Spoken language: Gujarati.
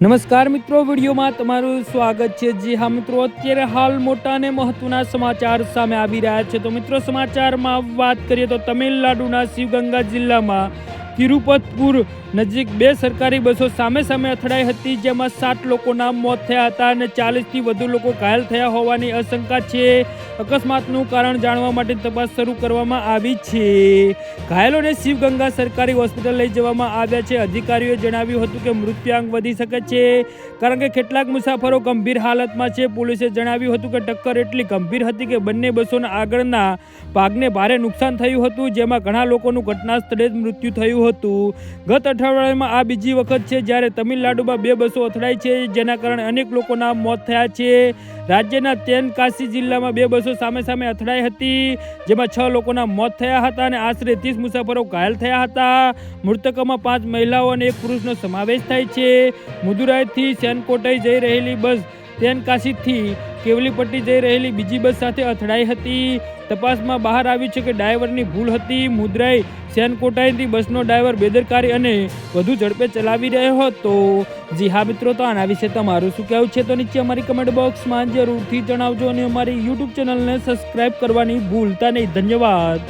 નમસ્કાર મિત્રો, વિડીયોમાં તમારું સ્વાગત છે. જી હા મિત્રો, અત્યારે હાલ મોટા અને મહત્વના સમાચાર સામે આવી રહ્યા છે. તો મિત્રો, સમાચારમાં વાત કરીએ તો તમિલનાડુના શિવગંગા જિલ્લામાં તિરુપતપુર નજીક બે સરકારી બસો સામે સામે અથડાઈ હતી, જેમાં સાત લોકોના મોત થયા હતા અને ચાલીસથી વધુ લોકો ઘાયલ થયા હોવાની આશંકા છે. અકસ્માતનું કારણ જાણવા માટે તપાસ શરૂ કરવામાં આવી છે. ઘાયલોને શિવગંગા સરકારી હોસ્પિટલ લઈ જવામાં આવ્યા છે. અધિકારીઓએ જણાવ્યું હતું કે મૃત્યુઆંક વધી શકે છે, કારણ કે કેટલાક મુસાફરો ગંભીર હાલતમાં છે. પોલીસે જણાવ્યું હતું કે ટક્કર એટલી ગંભીર હતી કે બંને બસોના આગળના ભાગને ભારે નુકસાન થયું હતું, જેમાં ઘણા લોકોનું ઘટના સ્થળે જ મૃત્યુ થયું હતું. ગત અઠવાડિયામાં આ બીજી વખત છે જ્યારે તમિલનાડુમાં બે બસો અથડાઈ છે, જેના કારણે અનેક લોકોના મોત થયા છે. રાજ્યના તેનકાસી જિલ્લામાં બે બસો સામે સામે અથડાઈ હતી, જેમાં છ લોકોના મોત થયા હતા અને આશરે ત્રીસ મુસાફરો ઘાયલ થયા હતા. મૃતકોમાં પાંચ મહિલાઓ અને એક પુરુષનો સમાવેશ થાય છે. મુદુરાઈથી સેનકોટઈ જઈ રહેલી બસ તેનકાસીથી કેવલીપટ્ટી જઈ રહેલી બીજી બસ સાથે અથડાઈ હતી. તપાસમાં બહાર આવ્યું છે કે ડ્રાઈવરની ભૂલ હતી. મુદ્રાઈ સેનકોટાઈથી બસનો ડ્રાઈવર બેદરકારી અને વધુ ઝડપે ચલાવી રહ્યો હતો. જી હા મિત્રો, તો આના વિશે તમારું શું કહેવું છે? તો નીચે અમારી કમેન્ટ બોક્સમાં જરૂરથી જણાવજો અને અમારી યુટ્યુબ ચેનલને સબસ્ક્રાઇબ કરવાની ભૂલતા નહીં. ધન્યવાદ.